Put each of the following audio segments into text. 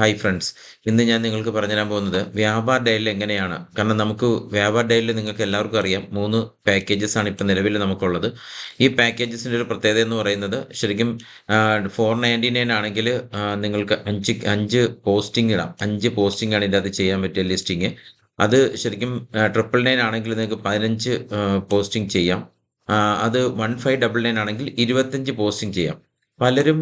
Hi friends ഇന്ന് ഞാൻ നിങ്ങൾക്ക് പറഞ്ഞു തരാൻ പോകുന്നത് വ്യാപാർ ഡയലിൽ എങ്ങനെയാണ്? കാരണം നമുക്ക് വ്യാപാർ ഡയലിൽ നിങ്ങൾക്ക് എല്ലാവർക്കും അറിയാം മൂന്ന് പാക്കേജസ് ആണ് ഇപ്പോൾ നിലവിൽ നമുക്കുള്ളത്. ഈ പാക്കേജസിന്റെ ഒരു പ്രത്യേകത എന്ന് പറയുന്നത് ശരിക്കും ഫോർ നയന്റി നയൻ ആണെങ്കിൽ നിങ്ങൾക്ക് അഞ്ച് അഞ്ച് പോസ്റ്റിംഗ് ഇടാം. അഞ്ച് പോസ്റ്റിംഗ് ആണ് ഇതിന്റെ അത് ചെയ്യാൻ പറ്റിയ ലിസ്റ്റിങ് അത് ശരിക്കും ട്രിപ്പിൾ നയൻ ആണെങ്കിൽ നിങ്ങൾക്ക് പതിനഞ്ച് പോസ്റ്റിംഗ് ചെയ്യാം. അത് വൺ ഫൈവ് ഡബിൾ നയൻ ആണെങ്കിൽ ഇരുപത്തഞ്ച് പോസ്റ്റിംഗ് ചെയ്യാം. പലരും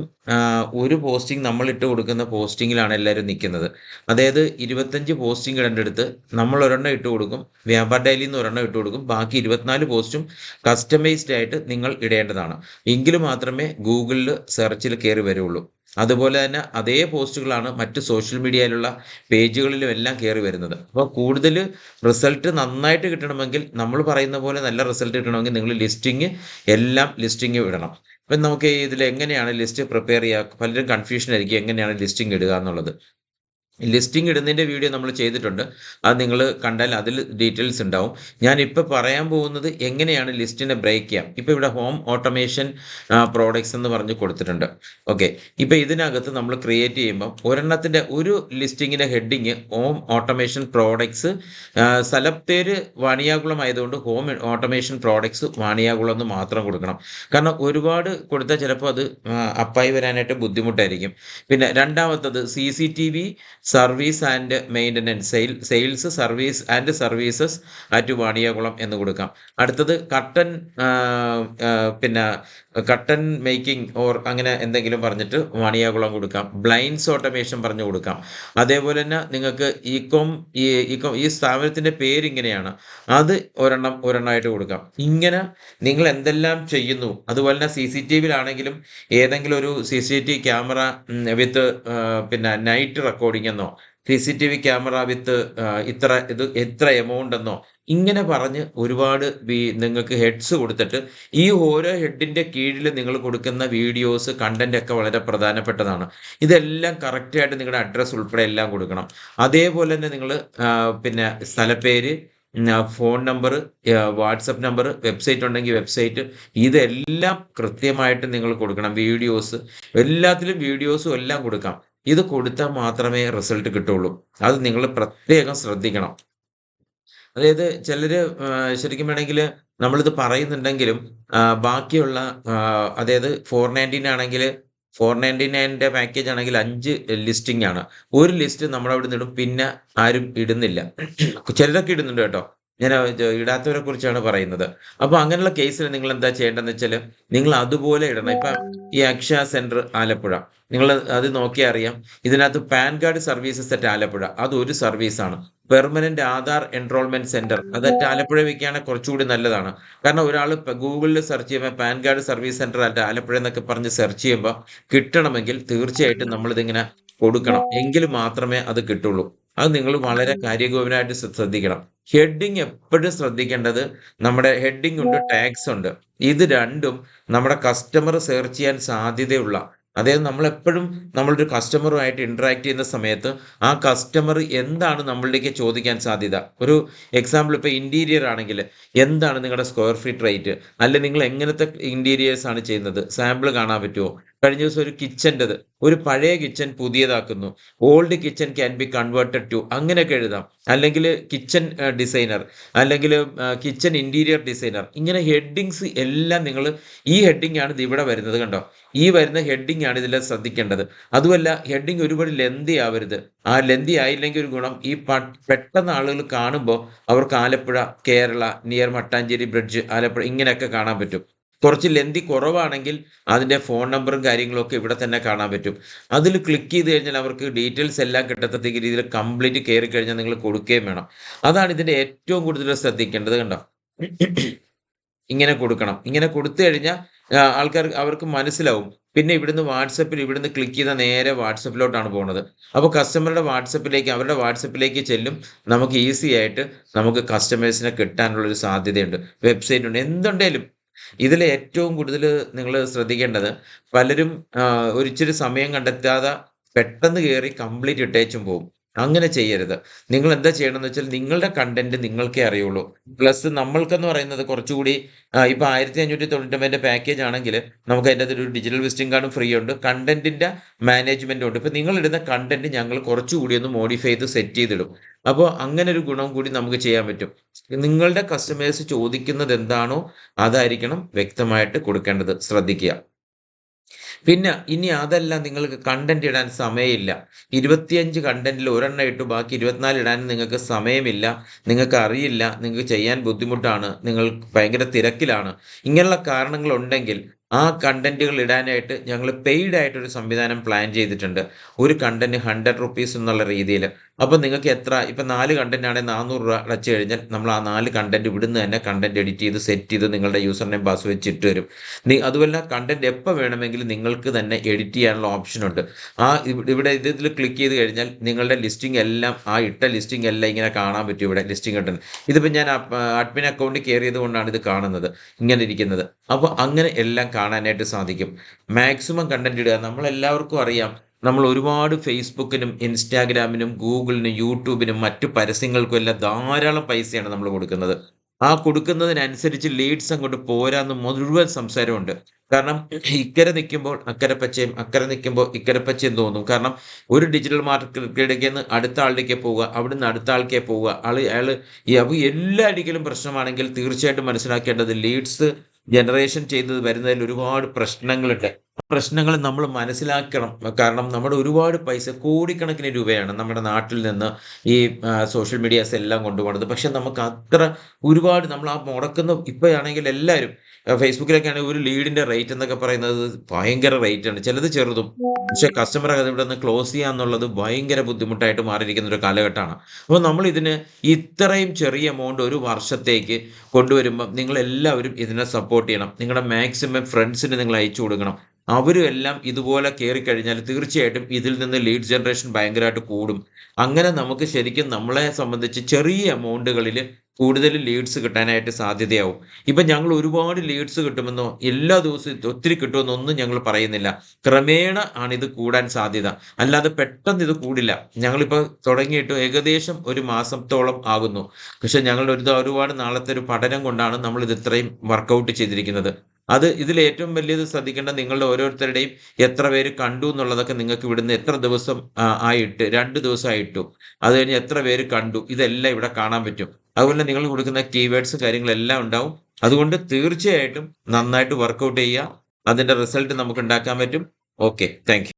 ഒരു പോസ്റ്റിംഗ് നമ്മൾ ഇട്ട് കൊടുക്കുന്ന പോസ്റ്റിങ്ങിലാണ് എല്ലാവരും നിൽക്കുന്നത് അതായത് ഇരുപത്തഞ്ച് പോസ്റ്റിംഗ് ഇടേണ്ടടുത്ത് നമ്മൾ ഒരെണ്ണം ഇട്ട് കൊടുക്കും വ്യാപാർ ഡയലിൽ നിന്ന് ഒരെണ്ണം ഇട്ട് കൊടുക്കും ബാക്കി ഇരുപത്തിനാല് പോസ്റ്റും കസ്റ്റമൈസ്ഡ് ആയിട്ട് നിങ്ങൾ ഇടേണ്ടതാണ്. എങ്കിൽ മാത്രമേ ഗൂഗിളിൽ സെർച്ചിൽ കയറി വരുള്ളൂ. അതുപോലെ തന്നെ അതേ പോസ്റ്റുകളാണ് മറ്റ് സോഷ്യൽ മീഡിയയിലുള്ള പേജുകളിലും എല്ലാം കയറി വരുന്നത്. അപ്പോൾ കൂടുതൽ റിസൾട്ട് നന്നായിട്ട് കിട്ടണമെങ്കിൽ നമ്മൾ പറയുന്ന പോലെ നല്ല റിസൾട്ട് കിട്ടണമെങ്കിൽ നിങ്ങൾ ലിസ്റ്റിംഗ് എല്ലാം ലിസ്റ്റിംഗ് ഇടണം. അപ്പം നമുക്ക് ഇതിൽ എങ്ങനെയാണ് ലിസ്റ്റ് പ്രിപ്പയർ ചെയ്യുക പലരും കൺഫ്യൂഷൻ ആയിരിക്കും എങ്ങനെയാണ് ലിസ്റ്റിംഗ് ഇടുക എന്നുള്ളത്. ലിസ്റ്റിംഗ് ഇടുന്നതിന്റെ വീഡിയോ നമ്മൾ ചെയ്തിട്ടുണ്ട്. അത് നിങ്ങൾ കണ്ടാൽ അതിൽ ഡീറ്റെയിൽസ് ഉണ്ടാവും. ഞാൻ ഇപ്പോൾ പറയാൻ പോകുന്നത് എങ്ങനെയാണ് ലിസ്റ്റിനെ ബ്രേക്ക് ചെയ്യാം. ഇപ്പോൾ ഇവിടെ ഹോം ഓട്ടോമേഷൻ പ്രോഡക്ട്സ് എന്ന് പറഞ്ഞ് കൊടുത്തിട്ടുണ്ട്. ഓക്കെ ഇപ്പോൾ ഇതിനകത്ത് നമ്മൾ ക്രിയേറ്റ് ചെയ്യുമ്പോൾ ഒരെണ്ണത്തിന്റെ ഒരു ലിസ്റ്റിങ്ങിന്റെ ഹെഡിങ് ഹോം ഓട്ടോമേഷൻ പ്രോഡക്ട്സ് സ്ഥലപ്പേര് വാണിയാകുളം ആയതുകൊണ്ട് ഹോം ഓട്ടോമേഷൻ പ്രോഡക്ട്സ് വാണിയാകുളം എന്ന് മാത്രം കൊടുക്കണം. കാരണം ഒരുപാട് കൊടുത്താൽ ചിലപ്പോൾ അത് അപ്പായി വരാനായിട്ട് ബുദ്ധിമുട്ടായിരിക്കും. പിന്നെ രണ്ടാമത്തത് C service and maintenance sale sales service and services at Vaniyakulam എന്ന് കൊടുക്കാം. അടുത്തത് കട്ടൻ പിന്നെ കട്ടൻ മേക്കിംഗ് ഓർ അങ്ങനെ എന്തെങ്കിലും പറഞ്ഞിട്ട് വാണിയാകുളം കൊടുക്കാം. ബ്ലൈൻഡ്സ് ഓട്ടോമേഷൻ പറഞ്ഞു കൊടുക്കാം. അതേപോലെ തന്നെ നിങ്ങൾക്ക് ഇക്കോം ഈകോം ഈ സ്ഥാപനത്തിന്റെ പേരിങ്ങനെയാണ് അത് ഒരെണ്ണം ഒരെണ്ണമായിട്ട് കൊടുക്കാം. ഇങ്ങനെ നിങ്ങൾ എന്തെല്ലാം ചെയ്യുന്നു അതുപോലെ തന്നെ സി സി ടി വിയിലാണെങ്കിലും ഏതെങ്കിലും ഒരു C C T camera with പിന്നെ നൈറ്റ് റെക്കോർഡിംഗ് എന്നോ C C T V camera with ഇത്ര ഇത് എത്ര എമൗണ്ട് എന്നോ? ഇങ്ങനെ പറഞ്ഞ് ഒരുപാട് നിങ്ങൾക്ക് ഹെഡ്സ് കൊടുത്തിട്ട് ഈ ഓരോ ഹെഡിന്റെ കീഴിൽ നിങ്ങൾ കൊടുക്കുന്ന വീഡിയോസ് കണ്ടന്റ് ഒക്കെ വളരെ പ്രധാനപ്പെട്ടതാണ്. ഇതെല്ലാം കറക്റ്റായിട്ട് നിങ്ങളുടെ അഡ്രസ്സ് ഉൾപ്പെടെ എല്ലാം കൊടുക്കണം. അതേപോലെ തന്നെ നിങ്ങൾ പിന്നെ സ്ഥലപ്പേര് phone number WhatsApp number website ഉണ്ടെങ്കിൽ വെബ്സൈറ്റ് ഇതെല്ലാം കൃത്യമായിട്ട് നിങ്ങൾ കൊടുക്കണം. വീഡിയോസ് എല്ലാത്തിലും വീഡിയോസും എല്ലാം കൊടുക്കാം. ഇത് കൊടുത്താൽ മാത്രമേ റിസൾട്ട് കിട്ടുള്ളൂ അത് നിങ്ങൾ പ്രത്യേകം ശ്രദ്ധിക്കണം. അതായത് ചിലർ ശരിക്കും വേണമെങ്കിൽ നമ്മളിത് പറയുന്നുണ്ടെങ്കിലും ബാക്കിയുള്ള അതായത് ഫോർ നയന്റീൻ ആണെങ്കിൽ ഫോർ നയന്റി നയന്റെ പാക്കേജ് ആണെങ്കിൽ അഞ്ച് ലിസ്റ്റിംഗ് ആണ്. ഒരു ലിസ്റ്റ് നമ്മളവിടെ നിന്ന് ഇടും പിന്നെ ആരും ഇടുന്നില്ല. ചിലരൊക്കെ ഇടുന്നുണ്ട് കേട്ടോ. ഞാൻ ഇടാത്തവരെ കുറിച്ചാണ് പറയുന്നത്. അപ്പൊ അങ്ങനെയുള്ള കേസിൽ നിങ്ങൾ എന്താ ചെയ്യേണ്ടതെന്ന് വെച്ചാൽ നിങ്ങൾ അതുപോലെ ഇടണം. ഇപ്പൊ ഈ അക്ഷയ സെന്റർ ആലപ്പുഴ. നിങ്ങൾ അത് നോക്കിയാൽ അറിയാം. ഇതിനകത്ത് PAN card services at Alappuzha. അത് ഒരു സർവീസാണ്. Permanent Aadhaar enrolment centre. അത് ആലപ്പുഴ വയ്ക്കുകയാണെങ്കിൽ കുറച്ചുകൂടി നല്ലതാണ്. കാരണം ഒരാൾ ഗൂഗിളിൽ സെർച്ച് ചെയ്യുമ്പോൾ PAN card service centre at Alappuzha എന്നൊക്കെ പറഞ്ഞ് സെർച്ച് ചെയ്യുമ്പോൾ കിട്ടണമെങ്കിൽ തീർച്ചയായിട്ടും നമ്മളിതിങ്ങനെ കൊടുക്കണം. എങ്കിൽ മാത്രമേ അത് കിട്ടുള്ളൂ. അത് നിങ്ങൾ വളരെ കാര്യഗോപനായിട്ട് ശ്രദ്ധിക്കണം. ഹെഡിങ് എപ്പോഴും ശ്രദ്ധിക്കേണ്ടത് നമ്മുടെ ഹെഡിങ് ഉണ്ട് ടാഗ്സ് ഉണ്ട്. ഇത് രണ്ടും നമ്മുടെ കസ്റ്റമർ സെർച്ച് ചെയ്യാൻ സാധ്യതയുള്ള അതായത് നമ്മൾ എപ്പോഴും നമ്മളൊരു കസ്റ്റമറുമായിട്ട് ഇന്ററാക്ട് ചെയ്യുന്ന സമയത്ത് ആ കസ്റ്റമർ എന്താണ് നമ്മളിലേക്ക് ചോദിക്കാൻ സാധ്യത? ഒരു എക്സാമ്പിൾ ഇപ്പോൾ ഇന്റീരിയർ ആണെങ്കിൽ എന്താണ് നിങ്ങളുടെ സ്ക്വയർ ഫീറ്റ് റേറ്റ് അല്ലെ നിങ്ങൾ എങ്ങനത്തെ ഇന്റീരിയേഴ്സ് ആണ് ചെയ്യുന്നത്? സാമ്പിൾ കാണാൻ പറ്റുമോ കഴിഞ്ഞ ദിവസം ഒരു കിച്ചന്റെത് ഒരു പഴയ kitchen പുതിയതാക്കുന്നു. Old kitchen can be converted to അങ്ങനെയൊക്കെ എഴുതാം. അല്ലെങ്കിൽ കിച്ചൺ ഡിസൈനർ അല്ലെങ്കിൽ കിച്ചൺ ഇന്റീരിയർ ഡിസൈനർ ഇങ്ങനെ ഹെഡിങ്സ് എല്ലാം നിങ്ങൾ ഈ ഹെഡിങ് ആണ് ഇത് ഇവിടെ വരുന്നത് കണ്ടോ? ഈ വരുന്ന ഹെഡിങ് ആണ് ഇതിൽ ശ്രദ്ധിക്കേണ്ടത്. അതുമല്ല ഹെഡിങ് ഒരുപാട് ലെന്തി ആവരുത്. ആ ലെന്തി ആയില്ലെങ്കിൽ ഒരു ഗുണം ഈ പെട്ടെന്ന് ആളുകൾ കാണുമ്പോൾ അവർക്ക് ആലപ്പുഴ കേരള നിയർ മട്ടാഞ്ചേരി ബ്രിഡ്ജ് ആലപ്പുഴ ഇങ്ങനെയൊക്കെ കാണാൻ പറ്റും. കുറച്ച് ലെന്തി കുറവാണെങ്കിൽ അതിന്റെ ഫോൺ നമ്പറും കാര്യങ്ങളൊക്കെ ഇവിടെ തന്നെ കാണാൻ പറ്റും. അതിൽ ക്ലിക്ക് ചെയ്ത് കഴിഞ്ഞാൽ അവർക്ക് ഡീറ്റെയിൽസ് എല്ലാം കിട്ടത്തക്ക രീതിയിൽ കംപ്ലീറ്റ് കയറി കഴിഞ്ഞാൽ നിങ്ങൾ കൊടുക്കുകയും വേണം. അതാണ് ഇതിന്റെ ഏറ്റവും കൂടുതൽ ശ്രദ്ധിക്കേണ്ടത് കണ്ടോ? ഇങ്ങനെ കൊടുക്കണം. ഇങ്ങനെ കൊടുത്തു കഴിഞ്ഞാൽ ആൾക്കാർ അവർക്ക് മനസ്സിലാവും. പിന്നെ ഇവിടുന്ന് വാട്സപ്പിൽ ഇവിടുന്ന് ക്ലിക്ക് ചെയ്ത നേരെ വാട്സപ്പിലോട്ടാണ് പോകുന്നത്. അപ്പോൾ കസ്റ്റമറുടെ വാട്സപ്പിലേക്ക് അവരുടെ വാട്സപ്പിലേക്ക് ചെല്ലും. നമുക്ക് ഈസി ആയിട്ട് നമുക്ക് കസ്റ്റമേഴ്സിനെ കിട്ടാനുള്ളൊരു സാധ്യതയുണ്ട്. വെബ്സൈറ്റ് ഉണ്ട്. എന്തുണ്ടേലും ഇതിൽ ഏറ്റവും കൂടുതൽ നിങ്ങൾ ശ്രദ്ധിക്കേണ്ടത് പലരും ഒരിച്ചിരി സമയം കണ്ടെത്താതെ പെട്ടെന്ന് കയറി കംപ്ലീറ്റ് ഇട്ടേച്ചും പോകും അങ്ങനെ ചെയ്യരുത്. നിങ്ങൾ എന്താ ചെയ്യണമെന്ന് വെച്ചാൽ നിങ്ങളുടെ കണ്ടന്റ് നിങ്ങൾക്കേ അറിയുള്ളൂ. പ്ലസ് നമ്മൾക്കെന്ന് പറയുന്നത് കുറച്ചുകൂടി ഇപ്പൊ ആയിരത്തി അഞ്ഞൂറ്റി തൊണ്ണൂറ്റൊമ്പതിന്റെ പാക്കേജ് ആണെങ്കിൽ നമുക്ക് അതിന്റെ ഒരു ഡിജിറ്റൽ വിസിറ്റിംഗ് കാർഡും ഫ്രീ ഉണ്ട്. കണ്ടന്റിന്റെ മാനേജ്മെന്റും ഉണ്ട്. ഇപ്പൊ നിങ്ങൾ ഇടുന്ന കണ്ടന്റ് ഞങ്ങൾ കുറച്ചുകൂടി ഒന്ന് മോഡിഫൈ ചെയ്ത് സെറ്റ് ചെയ്തിടും. അപ്പോൾ അങ്ങനെ ഒരു ഗുണം കൂടി നമുക്ക് ചെയ്യാൻ പറ്റും. നിങ്ങളുടെ കസ്റ്റമേഴ്സ് ചോദിക്കുന്നത് എന്താണോ അതായിരിക്കണം വ്യക്തമായിട്ട് കൊടുക്കേണ്ടത്. ശ്രദ്ധിക്കുക. പിന്നെ ഇനി അതല്ല നിങ്ങൾക്ക് കണ്ടന്റ് ഇടാൻ സമയമില്ല. ഇരുപത്തിയഞ്ച് കണ്ടന്റിൽ ഒരെണ്ണം ഇട്ടു ബാക്കി ഇരുപത്തിനാല് ഇടാൻ നിങ്ങൾക്ക് സമയമില്ല. നിങ്ങൾക്ക് അറിയില്ല നിങ്ങൾക്ക് ചെയ്യാൻ ബുദ്ധിമുട്ടാണ് നിങ്ങൾ ഭയങ്കര തിരക്കിലാണ്. ഇങ്ങനെയുള്ള കാരണങ്ങൾ ഉണ്ടെങ്കിൽ ആ കണ്ടന്റുകൾ ഇടാനായിട്ട് ഞങ്ങൾ പെയ്ഡ് ആയിട്ടൊരു സംവിധാനം പ്ലാൻ ചെയ്തിട്ടുണ്ട്. ഒരു കണ്ടന്റ് ഹൺഡ്രഡ് റുപ്പീസ് എന്നുള്ള രീതിയിൽ അപ്പോൾ നിങ്ങൾക്ക് എത്ര ഇപ്പം നാല് കണ്ടന്റ് ആണെങ്കിൽ നാനൂറ് രൂപ അടച്ചു കഴിഞ്ഞാൽ നമ്മൾ ആ നാല് കണ്ടന്റ് ഇവിടുന്ന് തന്നെ കണ്ടന്റ് എഡിറ്റ് ചെയ്ത് സെറ്റ് ചെയ്ത് നിങ്ങളുടെ യൂസർ നെയിം പാസ് വെച്ചിട്ട് വരും. അതുമല്ല കണ്ടന്റ് എപ്പോൾ വേണമെങ്കിലും നിങ്ങൾക്ക് തന്നെ എഡിറ്റ് ചെയ്യാനുള്ള ഓപ്ഷൻ ഉണ്ട്. ആ ഇവിടെ ഇതിൽ ക്ലിക്ക് ചെയ്ത് കഴിഞ്ഞാൽ നിങ്ങളുടെ ലിസ്റ്റിംഗ് എല്ലാം ആ ഇട്ട ലിസ്റ്റിംഗ് എല്ലാം ഇങ്ങനെ കാണാൻ പറ്റും ഇവിടെ ലിസ്റ്റിംഗ് കിട്ടുന്നത് ഇതിപ്പോൾ ഞാൻ അഡ്മിൻ അക്കൗണ്ട് കയറിയത് കൊണ്ടാണ് ഇത് കാണുന്നത് ഇങ്ങനെ ഇരിക്കുന്നത്. അപ്പോൾ അങ്ങനെ എല്ലാം കാണാനായിട്ട് സാധിക്കും. മാക്സിമം കണ്ടന്റ് ഇടുക. നമ്മളെല്ലാവർക്കും അറിയാം. നമ്മൾ ഒരുപാട് ഫേസ്ബുക്കിനും ഇൻസ്റ്റാഗ്രാമിനും ഗൂഗിളിനും യൂട്യൂബിനും മറ്റു പരസ്യങ്ങൾക്കും എല്ലാം ധാരാളം പൈസയാണ് നമ്മൾ കൊടുക്കുന്നത്. ആ കൊടുക്കുന്നതിനനുസരിച്ച് ലീഡ്സ് അങ്ങോട്ട് പോരാന്ന് മുഴുവൻ സംസാരമുണ്ട്. കാരണം ഇക്കരെ നിൽക്കുമ്പോൾ അക്കരെ പച്ചയും അക്കരെ നിൽക്കുമ്പോൾ ഇക്കരെ പച്ചയും തോന്നും. കാരണം ഒരു ഡിജിറ്റൽ മാർക്കറ്റിലേക്ക് നിന്ന് അടുത്ത ആളിലേക്ക് പോവുക അവിടുന്ന് അടുത്ത ആൾക്കേ പോവുക ആൾ അയാൾ അപ്പോൾ എല്ലാ അടിക്കലും പ്രശ്നമാണെങ്കിൽ തീർച്ചയായിട്ടും മനസ്സിലാക്കേണ്ടത് ലീഡ്സ് ജനറേഷൻ ചെയ്തത് വരുന്നതിൽ ഒരുപാട് പ്രശ്നങ്ങളുണ്ട്. പ്രശ്നങ്ങൾ നമ്മൾ മനസ്സിലാക്കണം. കാരണം നമ്മുടെ ഒരുപാട് പൈസ കോടിക്കണക്കിന് രൂപയാണ് നമ്മുടെ നാട്ടിൽ നിന്ന് ഈ സോഷ്യൽ മീഡിയാസ് എല്ലാം കൊണ്ടുപോകുന്നത്. പക്ഷെ നമുക്ക് അത്ര ഒരുപാട് നമ്മൾ ആ മുടക്കുന്ന ഇപ്പോഴാണെങ്കിൽ എല്ലാവരും ഫേസ്ബുക്കിലൊക്കെ ആണെങ്കിൽ ഒരു ലീഡിന്റെ റേറ്റ് എന്നൊക്കെ പറയുന്നത് ഭയങ്കര റേറ്റ് ആണ്. ചിലത് ചെറുതും. പക്ഷെ കസ്റ്റമർ അത് ഇവിടെ നിന്ന് ക്ലോസ് ചെയ്യുക എന്നുള്ളത് ഭയങ്കര ബുദ്ധിമുട്ടായിട്ട് മാറിയിരിക്കുന്ന ഒരു കാലഘട്ടമാണ്. അപ്പോൾ നമ്മൾ ഇതിന് ഇത്രയും ചെറിയ എമൗണ്ട് ഒരു വർഷത്തേക്ക് കൊണ്ടുവരുമ്പോൾ നിങ്ങൾ എല്ലാവരും ഇതിനെ സപ്പോർട്ട് ചെയ്യണം. നിങ്ങളുടെ മാക്സിമം ഫ്രണ്ട്സിന് നിങ്ങൾ അയച്ചു കൊടുക്കണം. അവരും എല്ലാം ഇതുപോലെ കയറി കഴിഞ്ഞാൽ തീർച്ചയായിട്ടും ഇതിൽ നിന്ന് ലീഡ് ജനറേഷൻ ഭയങ്കരമായിട്ട് കൂടും. അങ്ങനെ നമുക്ക് ശരിക്കും നമ്മളെ സംബന്ധിച്ച് ചെറിയ എമൗണ്ടുകളിൽ കൂടുതൽ ലീഡ്സ് കിട്ടാനായിട്ട് സാധ്യതയാവും. ഇപ്പം ഞങ്ങൾ ഒരുപാട് ലീഡ്സ് കിട്ടുമെന്നോ എല്ലാ ദിവസവും ഒത്തിരി കിട്ടുമെന്നൊന്നും ഞങ്ങൾ പറയുന്നില്ല. ക്രമേണ ആണ് ഇത് കൂടാൻ സാധ്യത. അല്ലാതെ പെട്ടെന്ന് ഇത് കൂടില്ല. ഞങ്ങളിപ്പോൾ തുടങ്ങിയിട്ട് ഏകദേശം ഒരു മാസത്തോളം ആകുന്നു. പക്ഷെ ഞങ്ങൾ ഒരു ഒരുപാട് നാളത്തെ ഒരു പഠനം കൊണ്ടാണ് നമ്മൾ ഇത് ഇത്രയും വർക്കൗട്ട് ചെയ്തിരിക്കുന്നത്. അത് ഇതിൽ ഏറ്റവും വലിയത് ശ്രദ്ധിക്കേണ്ട നിങ്ങളുടെ ഓരോരുത്തരുടെയും എത്ര പേര് കണ്ടു എന്നുള്ളതൊക്കെ നിങ്ങൾക്ക് ഇവിടുന്ന് എത്ര ദിവസം ആയിട്ട് രണ്ട് ദിവസമായിട്ടു. അത് കഴിഞ്ഞ് എത്ര പേര് കണ്ടു ഇതെല്ലാം ഇവിടെ കാണാൻ പറ്റും. അതുപോലെ നിങ്ങൾ കൊടുക്കുന്ന കീവേഡ്സ് കാര്യങ്ങളെല്ലാം ഉണ്ടാവും. അതുകൊണ്ട് തീർച്ചയായിട്ടും നന്നായിട്ട് വർക്കൗട്ട് ചെയ്യുക. അതിന്റെ റിസൾട്ട് നമുക്ക് ഉണ്ടാക്കാൻ പറ്റും. Okay thank